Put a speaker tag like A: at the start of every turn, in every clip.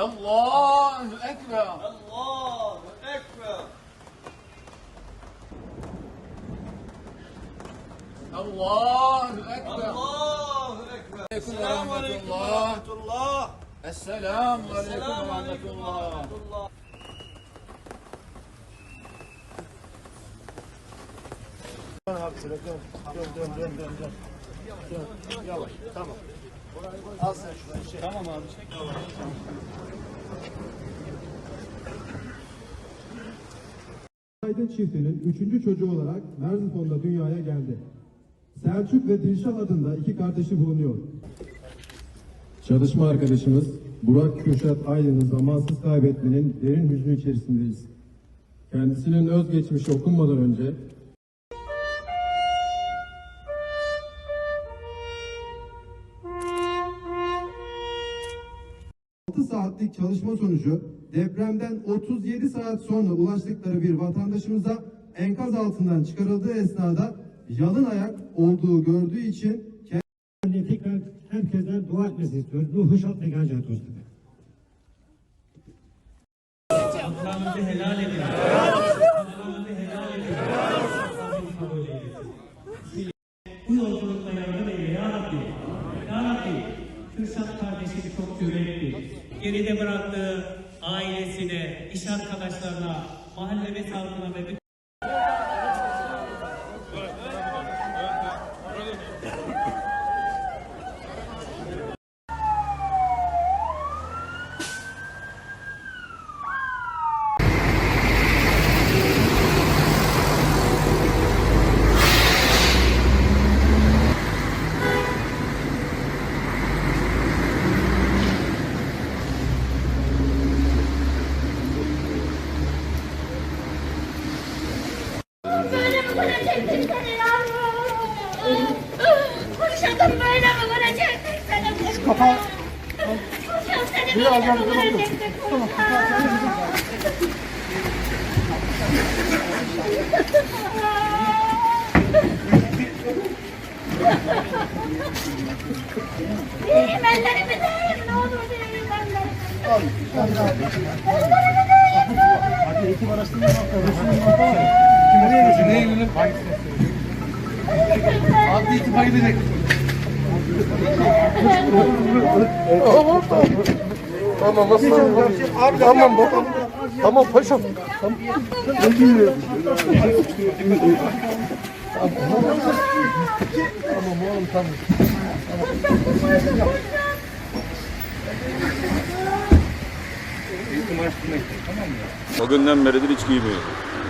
A: Allahu Ekber.
B: Allahu Ekber.
A: Allahu Ekber.
B: Allahu Ekber. Selamun Aleyküm ve Rahmetullah.
A: Esselamu Aleyküm
B: ve
A: Rahmetullah.
B: Dön
A: abi
B: şöyle dön.
A: Dön dön dön dön. Dön. Yavaş tamam. Al sen şuradan şey. Tamam abi. Tamam.
C: Aydın çiftinin üçüncü çocuğu olarak Merzifon'da dünyaya geldi. Selçuk ve Dilşah adında iki kardeşi bulunuyor. Çalışma arkadaşımız Burak Kürşat Aydın'ı zamansız kaybetmenin derin hüznü içerisindeyiz. Kendisinin özgeçmişi okunmadan önce 6 saatlik çalışma sonucu depremden 37 saat sonra ulaştıkları bir vatandaşımıza enkaz altından çıkarıldığı esnada yalın ayak olduğu gördüğü için
D: Yani tekrar herkesten dua etmesi istiyoruz. Ruhu şad ve gancat olsun.
E: Hakkınızı helal edin. Hakkınızı helal edin. Kabul. Bu yolculukta yardım eyle ya Rabbi. Ya Rabbi, Kürşat kardeşim çok yürekli. Geride bıraktığı ailesine, iş arkadaşlarına, mahallemiz halkına ve bütün
F: Böyle mi görecektik seni yavrum? Kuşadım böyle mi görecektik seni? Şu kapağı. Böyle mi görecektik? Kuşam. İyiyim ellerimi değeyim ne olur değeyim ellerimi. Ellerimi değeyim ne olur.
A: Adli itibak edecek.
C: Tamam aslanım. Tamam babam. Tamam paşam.
G: O günden beridir hiç giymiyor.
H: televizyonda, tablette. Smile ne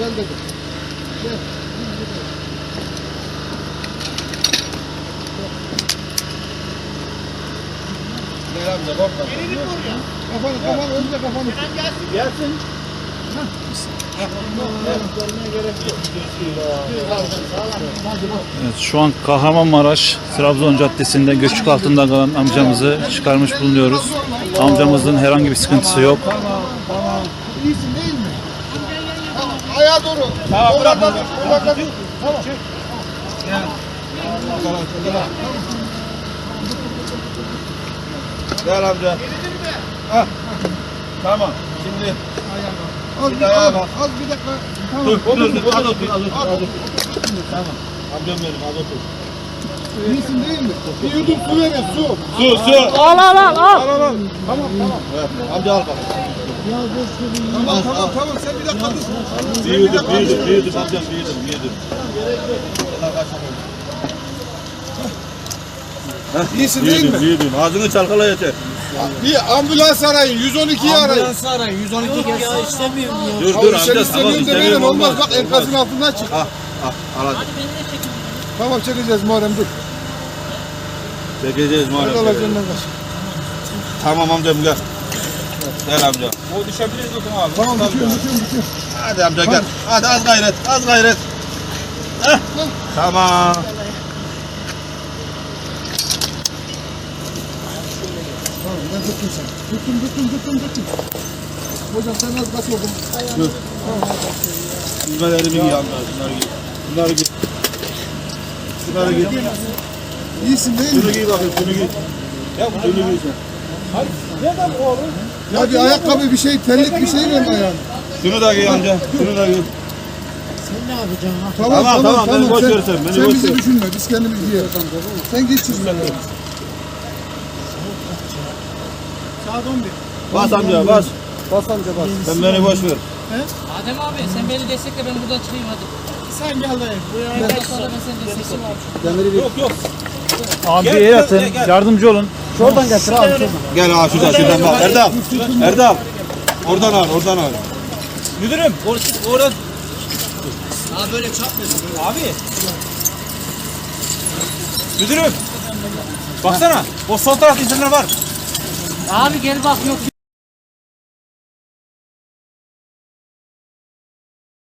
B: Gel dedim. Gel. Gel amca korkma. Kafanı kafanı önce kafanı. Gelsin.
I: Evet, şu an Kahramanmaraş Trabzon Caddesi'nde göçük altında kalan amcamızı çıkarmış bulunuyoruz. Amcamızın herhangi bir sıkıntısı yok.
B: İyisin değil mi? Ayağa doğru. Tamam bırak. Bırak. Bırak. Tamam. Gel. Tamam. Tamam. Gel amca. Ah. Tamam. Şimdi Az bir, az, az bir dakika. Tamam. Dur, dur, dur. Az otur, az otur, az otur. Tamam. Amcam benim, az otur. İyisin değil mi? Bir yudum su verin, su. Su, su. Al, al, al, al. Al, al. Tamam, tamam. Evet, amca al bak. Tamam, tamam, tamam. Sen bir dakika dur. Bir yudum, bir yudum, bir yudum bir yudum, bir yudum. İyisin değil mi?
G: Ağzını çalkala yeter.
B: Bir ambulans arayın, 112'yi arayın.
G: Dur
B: Dur,
G: dur
B: sen
G: amca tamam istemiyorum
B: olmaz.
G: olmaz.
B: Bak enkazın altından çık.
G: Ah ah al hadi.
B: Tamam çekeceğiz Muharrem dur.
G: Çekeceğiz
B: Hadi
G: Muharrem.
B: alacaksın lan kaç.
G: Tamam amcam gel. Gel amca. O düşebilir dokun abi.
B: Tamam düşüyorum düşüyorum düşüyorum.
G: Hadi amca gel. Hadi az gayret az gayret. Heh. Tamam.
B: Tamam ben tuttum sen. Tuttum tuttum tuttum tuttum. Hocam sen az kaç oldun?
G: Düzmeleri bir giy amca. Bunları giy. Bunları giy. Bunları giy.
B: İyisin değil
G: Şunu
B: mi?
G: giy bakayım şunu giy. Ya şunu giy sen.
B: Ya bir ayakkabı bir şey tellik bir şey ver ayağına.
G: Şunu da giy amca. Şunu da giy.
B: Tamam
G: Tamam, tamam, beni boş
B: sen,
G: ver sen, beni
B: sen
G: boş
B: bizi
G: ver.
B: düşünme biz kendimiz yiyelim. Sen geç çizgilerine.
G: Bas amca bas.
B: Bas amca bas.
G: Sen beni boş ver.
J: Adem abi sen beni destekle ben buradan çıkayım hadi. Sen gel dayı. Buradan sonra ben seni destekleyeyim.
I: Abi bir el atın, yardımcı olun.
G: Gel ha şuradan şuradan bak. Erdal. Erdal. Oradan al oradan al.
E: Müdürüm, orası oradan. Abi böyle çarpmıyorsun. Abi. Müdürüm. Baksana. O sol tarafta insanlar var.
J: Abi gel bak yok